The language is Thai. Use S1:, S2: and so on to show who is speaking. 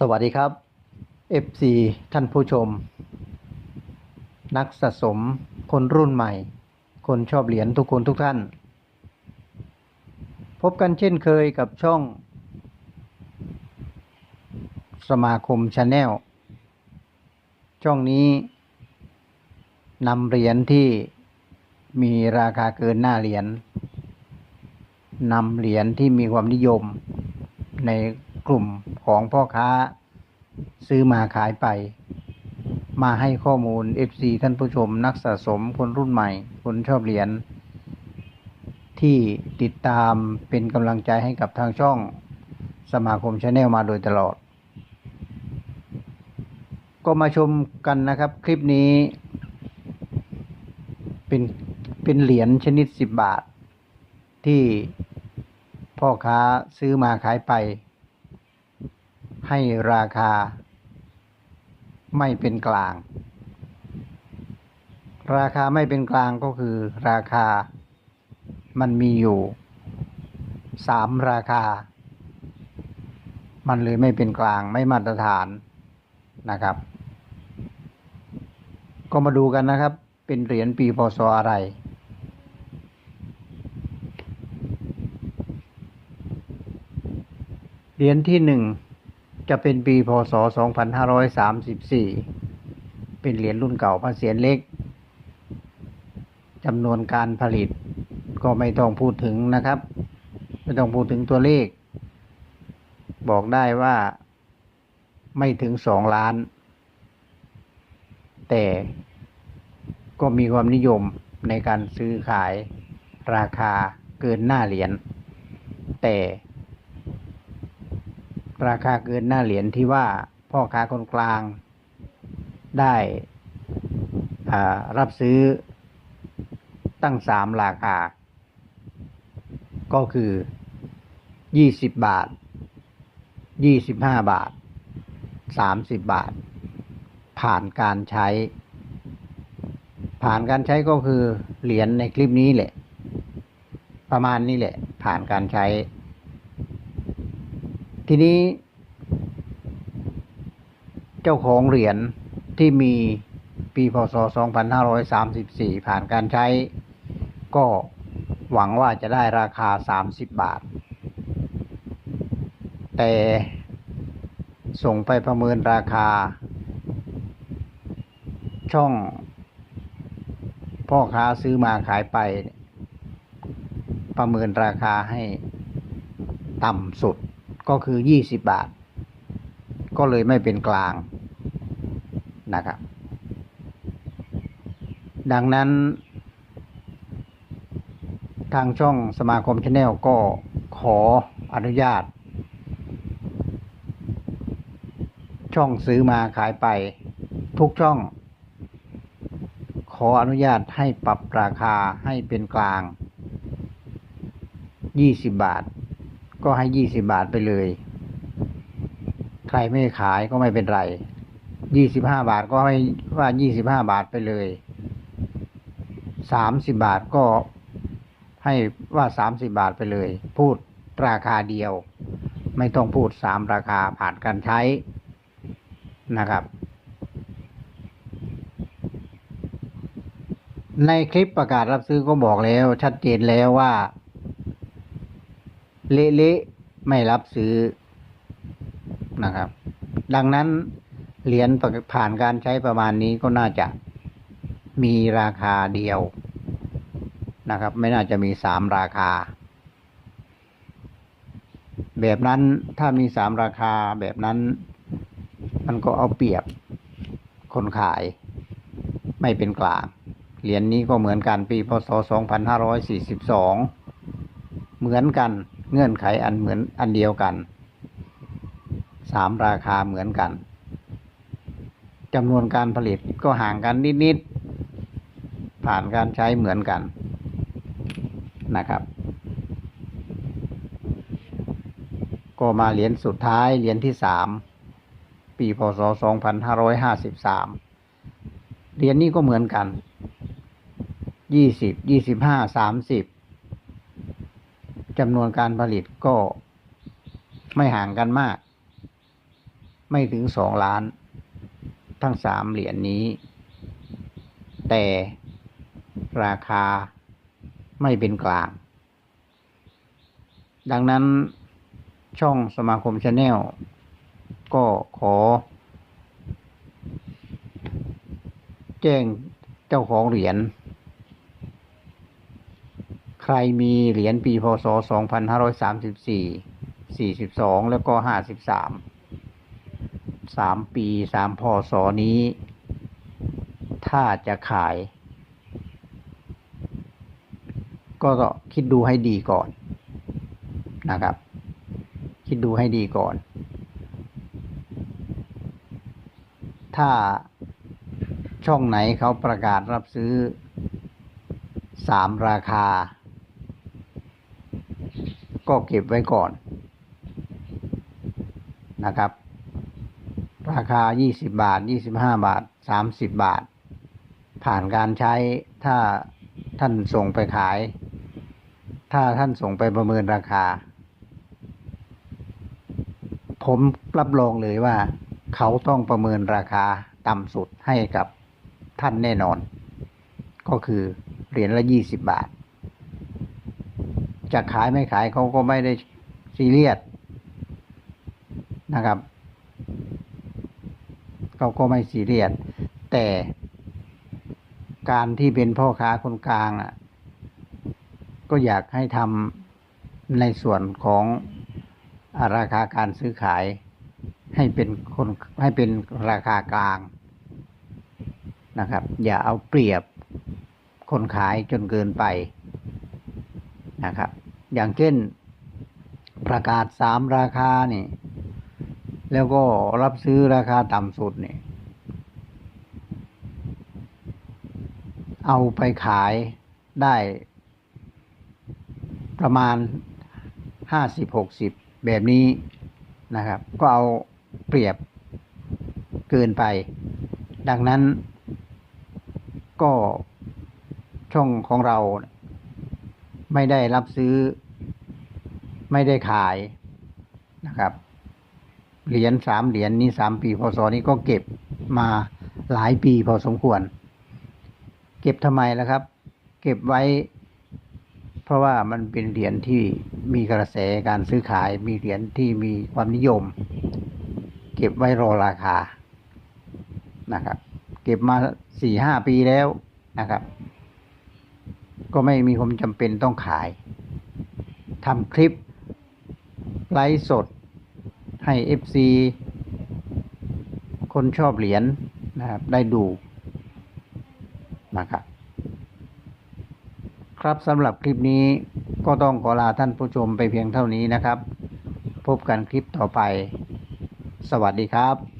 S1: สวัสดีครับ FC ท่านผู้ชม นักสะสมคนรุ่นใหม่ คนชอบเหรียญทุกคนทุกท่าน พบกันเช่นเคยกับช่อง สมาคมชาแนลช่องนี้นำเหรียญที่มีราคาเกินหน้าเหรียญนำเหรียญที่มีความนิยมในกลุ่ม ของพ่อค้าซื้อมาขายไป มาให้ข้อมูล FC ท่านผู้ชมนักสะสมคนรุ่นใหม่ คนชอบเหรียญที่ติดตามเป็นกำลังใจให้กับทางช่องสมาคมชาแนลมาโดยตลอด ก็มาชมกันนะครับ คลิปนี้ เป็นเป็นเหรียญชนิด 10 บาท ที่พ่อค้าซื้อมาขายไป ให้ราคาไม่เป็นกลาง ราคาไม่เป็นกลางก็คือราคามันมีอยู่สามราคา มันเลยไม่เป็นกลางไม่มาตรฐานนะครับ ก็มาดูกันนะครับ เป็นเหรียญปีพศอะไรเหรียญที่หนึ่ง จะเป็นปีพศ 2534 เป็นเหรียญรุ่นเก่าพระเศียรเล็กจำนวนการผลิตก็ไม่ต้องพูดถึงนะครับ ไม่ต้องพูดถึงตัวเลข บอกได้ว่าไม่ถึงสองล้าน แต่ก็มีความนิยมในการซื้อขายราคาเกินหน้าเหรียญแต่ ราคาเกินหน้าเหรียญที่ว่าพ่อค้าคนกลางได้รับซื้อตั้งสามราคา ก็คือยี่สิบบาทยี่สิบห้าบาทสามสิบบาท ผ่านการใช้ ผ่านการใช้ก็คือเหรียญในคลิปนี้แหละ ประมาณนี้แหละ ผ่านการใช้ ทีนี้เจ้าของเหรียญที่มีปีพศ 2534 ผ่านการใช้ ก็หวังว่าจะได้ราคา 30 บาท แต่ส่งไปประเมินราคา ช่อง พ่อค้าซื้อมาขายไป ประเมินราคาให้ต่ำสุด ก็คือ20บาท ก็เลยไม่เป็นกลางนะครับ ดังนั้น ทางช่องสมาคมชาแนลก็ขออนุญาต ช่องซื้อมาขายไปทุกช่อง ขออนุญาตให้ปรับราคาให้เป็นกลาง 20 บาท ก็ให้20บาทไปเลย ใครไม่ขายก็ไม่เป็นไรยี่สิบห้าบาทก็ให้ว่ายี่สิบห้าบาทไปเลยสามสิบบาทก็ให้ว่าสามสิบาทไปเลย พูดราคาเดียว ไม่ต้องพูดสามราคาผ่านการใช้นะครับ ในคลิปประกาศรับซื้อก็บอกแล้วชัดเจนแล้วว่า เละๆไม่รับซื้อนะครับ ดังนั้นเหรียญผ่านการใช้ประมาณนี้ก็น่าจะมีราคาเดียวนะครับ ไม่น่าจะมีสามราคา แบบนั้นถ้ามีสามราคาแบบนั้น มันก็เอาเปรียบคนขายไม่เป็นกลาง เหรียญนนี้ก็เหมือนกันปีพศ 2542 เหมือนกัน เงื่อนไขอันเหมือนอันเดียวกันสามราคาเหมือนกันจำนวนการผลิตก็ห่างกันนิดๆผ่านการใช้เหมือนกันนะครับ ก็มาเหรียญสุดท้ายเหรียญที่สามปีพศ 2553เหรียญนี้ก็เหมือนกัน 20 25 30 จำนวนการผลิตก็ไม่ห่างกันมาก ไม่ถึงสองล้าน ทั้งสามเหรียญนี้ แต่ราคาไม่เป็นกลาง ดังนั้นช่องสมาคมชาแนลก็ขอ แจ้งเจ้าของเหรียญ ใครมีเหรียญปีพศ 2534 42 แล้วก็ 53สามปีสามพศ นี้ ถ้าจะขาย ก็คิดดูให้ดีก่อนนะครับ คิดดูให้ดีก่อน ถ้าช่องไหนเขาประกาศรับซื้อสามราคา ก็เก็บไว้ก่อนนะครับ ราคา 20 บาท 25 บาท 30 บาท ผ่านการใช้ถ้าท่านส่งไปขาย ถ้าท่านส่งไปประเมินราคา ผมรับรองเลยว่า เขาต้องประเมินราคาต่ำสุดให้กับท่านแน่นอน ก็คือเหรียญละ 20 บาท จะขายไม่ขายเขาก็ไม่ได้ซีเรียสนะครับเขาก็ไม่ซีเรียสแต่การที่เป็นพ่อค้าคนกลางอะ ก็อยากให้ทำในส่วนของราคาการซื้อขาย ให้เป็นคนให้เป็นราคากลางนะครับ อย่าเอาเปรียบคนขายจนเกินไปนะครับ อย่างเช่นประกาศสามราคานี่ แล้วก็รับซื้อราคาต่ำสุดนี่ เอาไปขายได้ประมาณห้าสิบหกสิบแบบนี้นะครับ ก็เอาเปรียบเกินไป ดังนั้นก็ช่องของเราไม่ได้รับซื้อ ไม่ได้ขายนะครับ เหรียญสามเหรียญนี้สามปีพศนี้ก็เก็บมาหลายปีพอสมควร เก็บทำไมล่ะครับ เก็บไว้ เพราะว่ามันเป็นเหรียญที่มีกระแสการซื้อขาย มีเหรียญที่มีความนิยม เก็บไว้รอราคานะครับ เก็บมาสี่ห้าปีแล้วนะครับ ก็ไม่มีความจำเป็นต้องขายทำคลิป ไลฟ์สดให้ FC คนชอบเหรียญนะครับ ได้ดูนะครับครับสำหรับคลิปนี้ก็ต้องขอลาท่านผู้ชมไปเพียงเท่านี้นะครับ พบกันคลิปต่อไป สวัสดีครับ